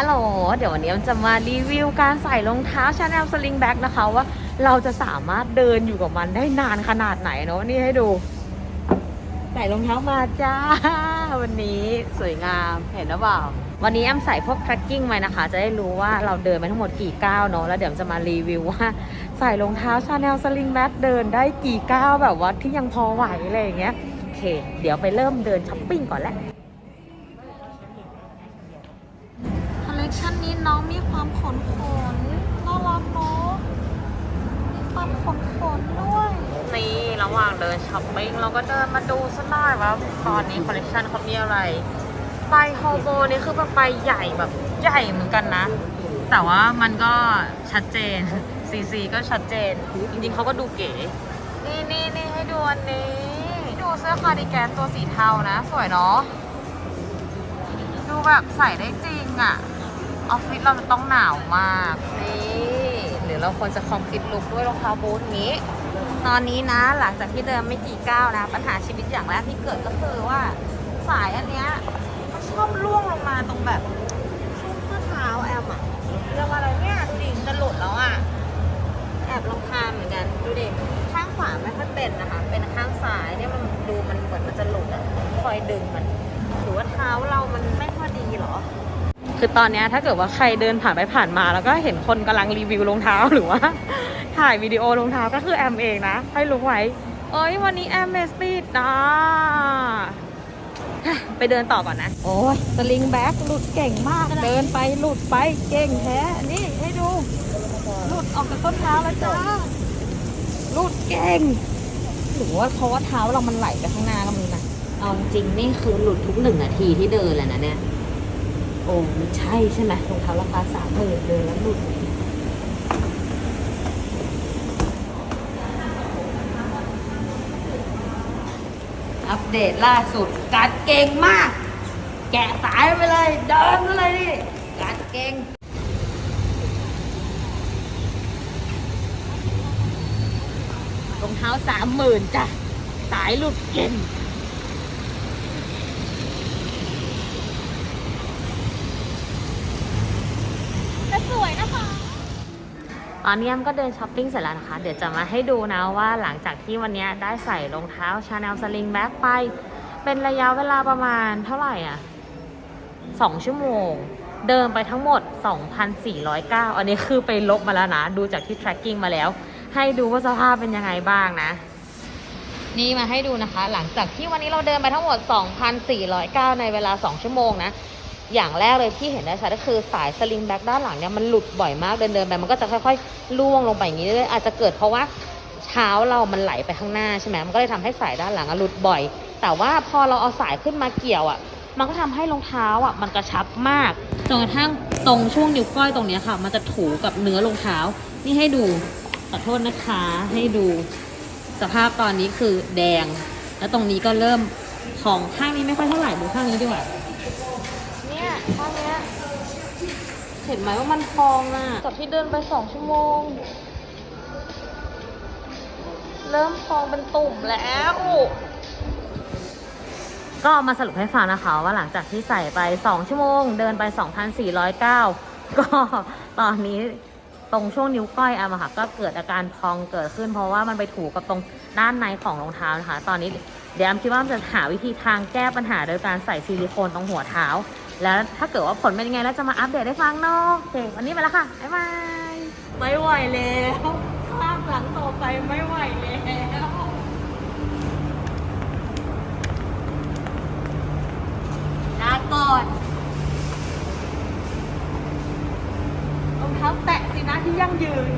ฮัลโหล เดี๋ยววันนี้จะมารีวิวการใส่รองเท้าชาแนลสลิงแบ็กนะคะว่าเราจะสามารถเดินอยู่กับมันได้นานขนาดไหนเนาะนี่ให้ดู ใส่รองเท้ามาจ้า วันนี้สวยงามเห็นหรือเปล่า วันนี้แอมใส่พวก tracking ไว้นะคะ จะได้รู้ว่าเราเดินไปทั้งหมดกี่ก้าวเนาะแล้วเดี๋ยวจะมารีวิวว่า ใส่รองเท้าชาแนลสลิงแบ็กเดินได้กี่ก้าวแบบว่าที่ยังพอไหวอะไรอย่างเงี้ยโอเค เดี๋ยวไปเริ่มเดินช้อปปิ้งก่อนแหละ น้องมีความขนขนน่ารักเนาะมีความขนขนด้วย นี่ระหว่างเดินช้อปปิ้งเราก็เดินมาดูสักหน่อยว่าตอนนี้คอลเลกชันเขามีอะไรใบโฮโบนี่คือแบบใบใหญ่แบบใหญ่เหมือนกันนะ แต่ว่ามันก็ชัดเจนซีซีก็ชัดเจน จริงๆเขาก็ดูเก๋ นี่นี่นี่ให้ดูอันนี้ ดูเสื้อคาร์ดิแกนตัวสีเทานะ สวยเนาะ ดูแบบใส่ได้จริงอะ ออฟฟิศเราจะต้องหนาวมากนี่หรือเราควรจะคอมพลีทลุกด้วยรองเท้าบูทนี้ ตอนนี้นะหลังจากที่เดินไม่กี่ก้าวนะ ปัญหาชีวิตอย่างแรกที่เกิดก็คือว่าสายอันเนี้ยมันชอบล่วงลงมาตรงแบบช่วงข้อเท้าแอมอะเรียกว่าอะไรเนี่ยดูดิมันจะหลุดแล้วอะแอบลองทานเหมือนกันดูดิข้างขวาไม่ค่อยเป็นนะคะ เป็นข้างซ้ายเนี่ยมันดูมันเหมือนมันจะหลุดอะคอยดึงมัน หรือว่าเท้าเรามันไม่พอดีเหรอ คือตอนเนี้ยถ้าเกิดว่าใครเดินผ่านไปผ่านมา แล้วก็เห็นคนกำลังรีวิวรองเท้าหรือว่า ถ่ายวิดีโอรองเท้าก็คือแอมเองนะ ให้รู้ไว้ เอ้ยวันนี้แอมเมสปีดนะไปเดินต่อก่อนนะ โอ้ยสลิงแบ็กหลุดเก่งมาก เดินไปหลุดไปเก่งแท้นี่ให้ดู หลุดออกจากต้นเท้าแล้วจ้าหลุดเก่งหรือว่าเพราะว่าเท้าเรามันไหลไปข้างหน้าก็ไมีนะเอาจริงนี่คือหลุดทุกหนึ่งนาทีที่เดินแหละนะเนี่ยโอ้ไม่ใช่ใช่ไหมรองเท้าราคาสามหมื่นเดินแล้วหลุดอัปเดตล่าสุด กัดเก่งมาก แกะสายไปเลย เดินไปเลยนี่กัดเก่งรองเท้าสามหมื่นจ้ะ สายหลุดเก่ง แต่สวยนะคะ ตอนนี้แอมก็เดินช้อปปิ้งเสร็จแล้วนะคะ เดี๋ยวจะมาให้ดูนะว่าหลังจากที่วันนี้ได้ใส่รองเท้าชาแนลสลิงแบ็กไป เป็นระยะเวลาประมาณเท่าไหร่อะ2ชั่วโมง เดินไปทั้งหมด 2,409 อันนี้คือไปลบมาแล้วนะ ดูจากที่ tracking มาแล้ว ให้ดูว่าสภาพเป็นยังไงบ้างนะ นี่มาให้ดูนะคะ หลังจากที่วันนี้เราเดินไปทั้งหมด 2,409 ในเวลา 2 ชั่วโมงนะ อย่างแรกเลยที่เห็นได้ชัดก็คือสายสลิงแบ็กด้านหลังเนี่ยมันหลุดบ่อยมากเดินเดินไปมันก็จะค่อยๆล่วงลงไปอย่างนี้เรื่อยๆอาจจะเกิดเพราะว่าเท้าเรามันไหลไปข้างหน้าใช่ไหมมันก็เลยทำให้สายด้านหลังอะหลุดบ่อย แต่ว่าพอเราเอาสายขึ้นมาเกี่ยวอะ มันก็ทำให้รองเท้าอะมันกระชับมากจนกระทั่งตรงช่วงนิ้วก้อยตรงเนี้ยค่ะ มันจะถูกับเนื้อรองเท้า นี่ให้ดูขอโทษนะคะ ให้ดู สภาพตอนนี้คือแดง แล้วตรงนี้ก็เริ่มของข้างนี้ไม่ค่อยเท่าไหร่ดูข้างนี้ดีกว่า เห็นไหมว่ามันพองอะจากที่เดินไปสองชั่วโมง เริ่มพองเป็นตุ่มแล้ว ก็มาสรุปให้ฟังนะคะ ว่าหลังจากที่ใส่ไป 2 ชั่วโมง เดินไป 2,409 ก็ตอนนี้ตรงช่วงนิ้วก้อยแอมอะค่ะก็เกิดอาการพองเกิดขึ้น เพราะว่ามันไปถูกับตรงด้านในของรองเท้านะคะ ตอนนี้เดี๋ยวแอมคิดว่าจะหาวิธีทางแก้ปัญหาโดยการใส่ซิลิโคนตรงหัวเท้า แล้วถ้าเกิดว่าผลเป็นยังไงแล้วจะมาอัปเดตให้ฟังเนาะโอเควันนี้ไปแล้วค่ะบ๊ายบายไม่ไหวแล้วภาพหลังต่อไปไม่ไหวแล้วลาก่อนรองเท้าแตะสินะที่ยั่งยืน